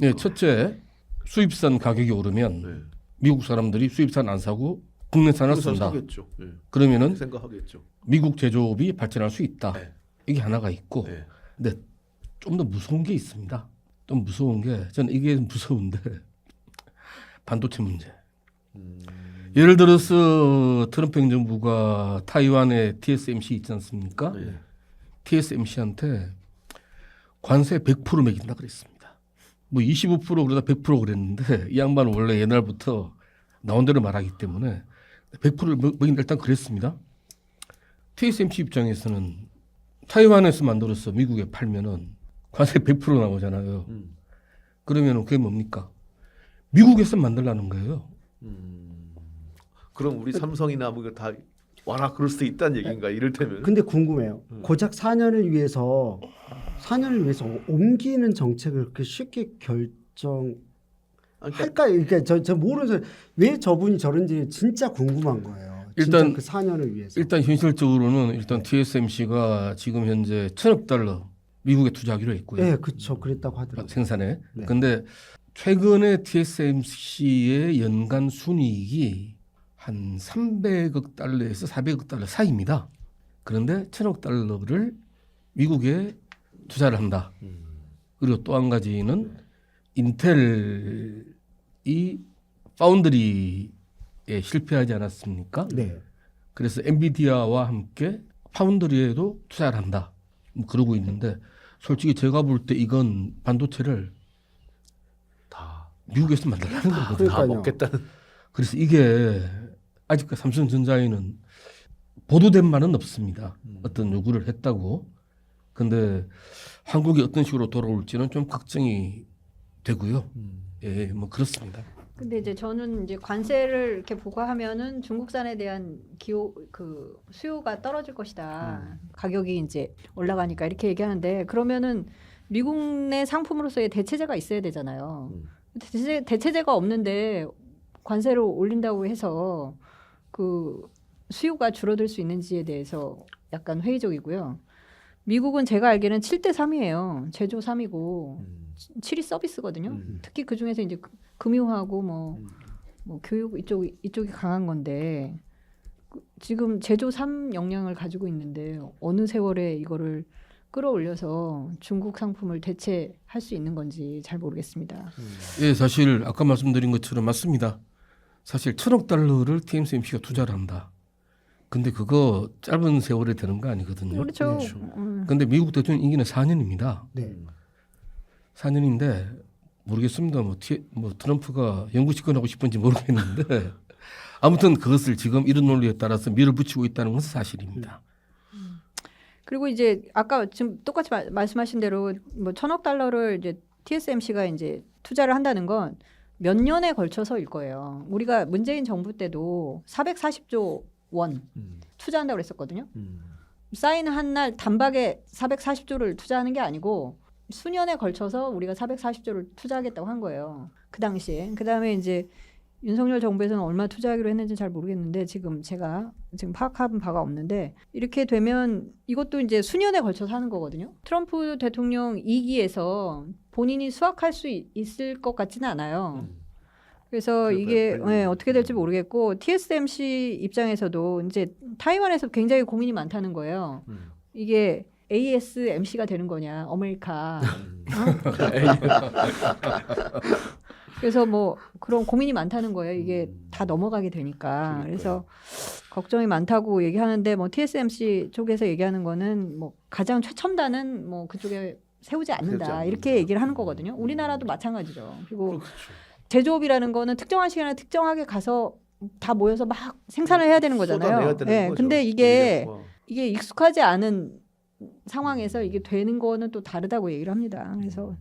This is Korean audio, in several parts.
네, 첫째 수입산 가격이 오르면 네. 미국 사람들이 수입산 안 사고 국내산을. 사겠죠. 네. 그러면은 생각하겠죠. 미국 제조업이 발전할 수 있다. 네. 이게 하나가 있고, 네. 근데 좀 더 무서운 게 있습니다. 좀 무서운 게 저는 이게 무서운데 반도체 문제. 음, 예를 들어서 트럼프 행정부가 타이완에 TSMC 있지 않습니까? 네. TSMC한테 관세 100% 매긴다 그랬습니다. 뭐 25% 그러다 100% 그랬는데 이 양반은 원래 옛날부터 나온 대로 말하기 때문에 100%를 매긴다 일단 그랬습니다. TSMC 입장에서는 타이완에서 만들어서 미국에 팔면은 관세 100% 나오잖아요. 음, 그러면은 그게 뭡니까? 미국에서 만들라는 거예요. 음. 그럼 우리 삼성이나 뭐 이거 다 와라 그럴 수도 있다는 얘기인가 이를테면 근데 궁금해요. 음. 고작 4년을 위해서 4년을 위해서 옮기는 정책을 그렇게 쉽게 결정 아니, 그러니까 할까요? 그러니까 저, 저 모르는. 왜 저분이 저런지 진짜 궁금한 거예요. 일단- 그 4년을 위해서. 일단 현실적으로는 일단 TSMC가 지금 현재 천억 달러 미국에 투자하기로 했고요. 네, 그렇죠. 그랬다고 하더라고요. 생산에. 네. 근데 최근에 TSMC의 연간 순이익이 한 300억 달러에서 400억 달러 사이입니다. 그런데 천억 달러를 미국에 투자를 한다. 음, 그리고 또 한 가지는 인텔이 파운드리에 실패하지 않았습니까? 네. 그래서 엔비디아와 함께 파운드리에도 투자를 한다. 뭐 그러고 있는데 솔직히 제가 볼 때 이건 반도체를 다, 미국에서 만들라는 거거든요. 다. 먹겠다는 그래서 이게 아직까지 삼성전자에는 보도된 바는 없습니다. 음. 어떤 요구를 했다고. 근데 한국이 어떤 식으로 돌아올지는 좀 걱정이 되고요. 음, 예, 뭐 그렇습니다. 근데 이제 저는 이제 관세를 이렇게 부과하면은 중국산에 대한 기호 그 수요가 떨어질 것이다. 가격이 이제 올라가니까 이렇게 얘기하는데 그러면은 미국 내 상품으로서의 대체제가 있어야 되잖아요. 음. 대체, 대체제가 없는데 관세를 올린다고 해서 그 수요가 줄어들 수 있는지에 대해서 약간 회의적이고요. 미국은 제가 알기로는 7대 3이에요. 제조 3이고 음, 7이 서비스거든요. 음. 특히 그 중에서 이제 그- 금융하고 뭐, 음. 뭐 교육 이쪽 이쪽이 강한 건데 그- 지금 제조 3 역량을 가지고 있는데 어느 세월에 이거를 끌어올려서 중국 상품을 대체할 수 있는 건지 잘 모르겠습니다. 예, 사실 아까 말씀드린 것처럼 맞습니다. 사실 천억 달러를 TSMC가 투자를 한다. 근데 그거 짧은 세월에 되는 거 아니거든요. 그렇죠. 그렇죠. 음. 근데 미국 대통령 임기는 4년입니다. 네. 4년인데 모르겠습니다. 뭐, 티, 뭐 트럼프가 영구 집권하고 싶은지 모르겠는데 아무튼 그것을 지금 이런 논리에 따라서 밀어붙이고 있다는 것은 사실입니다. 그리고 이제 아까 지금 똑같이 마- 말씀하신 대로 뭐 천억 달러를 이제 TSMC가 이제 투자를 한다는 건 몇 년에 걸쳐서일 거예요. 우리가 문재인 정부 때도 440조 원 음, 투자한다고 그랬었거든요. 음. 사인한 날 단박에 440조를 투자하는 게 아니고 수년에 걸쳐서 우리가 440조를 투자하겠다고 한 거예요. 그 당시에. 그다음에 이제 윤석열 정부에서는 얼마 투자하기로 했는지 잘 모르겠는데 지금 제가 지금 파악한 바가 없는데 이렇게 되면 이것도 이제 수년에 걸쳐서 하는 거거든요. 트럼프 대통령 2기에서 본인이 수확할 수 있- 있을 것 같지는 않아요. 음. 그래서 이게 예, 어떻게 될지 모르겠고 TSMC 입장에서도 이제 타이완에서 굉장히 고민이 많다는 거예요. 음. 이게 ASMC가 되는 거냐, 어메리카. 음. 그래서 뭐 그런 고민이 많다는 거예요. 이게 음. 다 넘어가게 되니까. 그래서 걱정이 많다고 얘기하는데 뭐 TSMC 쪽에서 얘기하는 거는 뭐 가장 최첨단은 뭐 그쪽에 세우지 않는다. 않는다. 이렇게 얘기를 하는 거거든요. 음. 우리나라도 마찬가지죠. 그리고 그렇죠. 제조업이라는 거는 특정한 시간에 특정하게 가서 다 모여서 막 생산을 해야 되는 거잖아요. 되는 예, 거죠. 근데 이게 인력과. 이게 익숙하지 않은 상황에서 이게 되는 거는 또 다르다고 얘기를 합니다. 그래서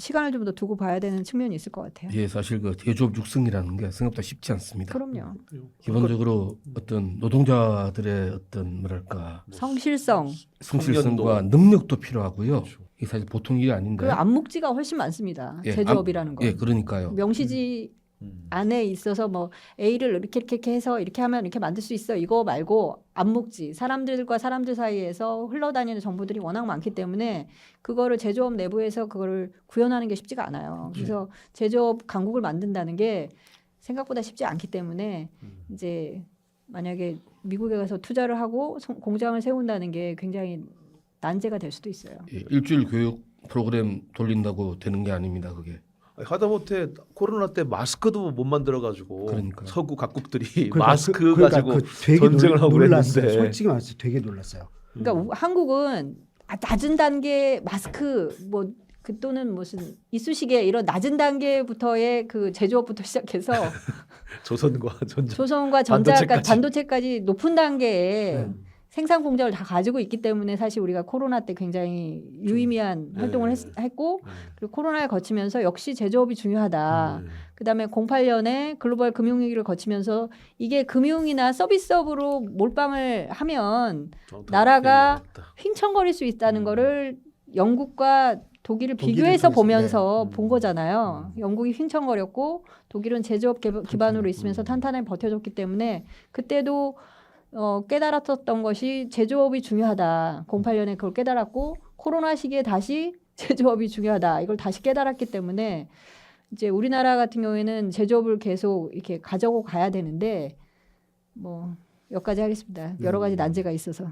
시간을 좀 더 두고 봐야 되는 측면이 있을 것 같아요. 예, 사실 그 제조업 육성이라는 게 생각보다 쉽지 않습니다. 그럼요. 기본적으로 어떤 노동자들의 어떤 뭐랄까 성실성 성실성과. 능력도 필요하고요. 그렇죠. 이게 사실 보통 일이 아닌데. 그리고 암묵지가 훨씬 많습니다. 예, 제조업이라는 거. 예, 그러니까요. 명시지 음. 안에 있어서 뭐 A를 이렇게 이렇게 해서 이렇게 하면 이렇게 만들 수 있어 이거 말고 안 먹지 사람들과 사람들 사이에서 흘러다니는 정보들이 워낙 많기 때문에 그거를 제조업 내부에서 그거를 구현하는 게 쉽지가 않아요. 그래서 제조업 강국을 만든다는 게 생각보다 쉽지 않기 때문에 이제 만약에 미국에 가서 투자를 하고 성- 공장을 세운다는 게 굉장히 난제가 될 수도 있어요. 예, 일주일 교육 프로그램 돌린다고 되는 게 아닙니다. 그게 아니, 하다못해 코로나 때 마스크도 못 만들어 가지고 그러니까요. 서구 각국들이 그러니까 마스크 그- 그러니까 가지고 그 되게 전쟁을 놀- 하고 놀랐어요. 그랬는데. 솔직히 말해서 되게 놀랐어요. 그러니까 우- 한국은 아, 낮은 단계 마스크 뭐 그 또는 무슨 이쑤시개 이런 낮은 단계부터의 그 제조업부터 시작해서 조선과 전쟁 조선과 전자까지 반도체까지. 반도체까지 높은 단계의 네. 생산 공장을 다 가지고 있기 때문에 사실 우리가 코로나 때 굉장히 유의미한 네. 활동을 했, 했고 네. 그리고 코로나를 거치면서 역시 제조업이 중요하다. 네. 그다음에 08년에 글로벌 금융 위기를 거치면서 이게 금융이나 서비스업으로 몰빵을 하면 정답 나라가. 휘청거릴 수 있다는 음. 거를 영국과 독일을 비교해서 통해서, 보면서 네. 본 음. 거잖아요. 영국이 휘청거렸고 독일은 제조업 기- 기반으로 있으면서 음. 탄탄하게 버텨줬기 때문에 그때도 어, 깨달았었던 것이 제조업이 중요하다. 08년에 그걸 깨달았고 코로나 시기에 다시 제조업이 중요하다. 이걸 다시 깨달았기 때문에 이제 우리나라 같은 경우에는 제조업을 계속 이렇게 가져고 가야 되는데 뭐 여기까지 하겠습니다. 여러 가지 음. 난제가 있어서.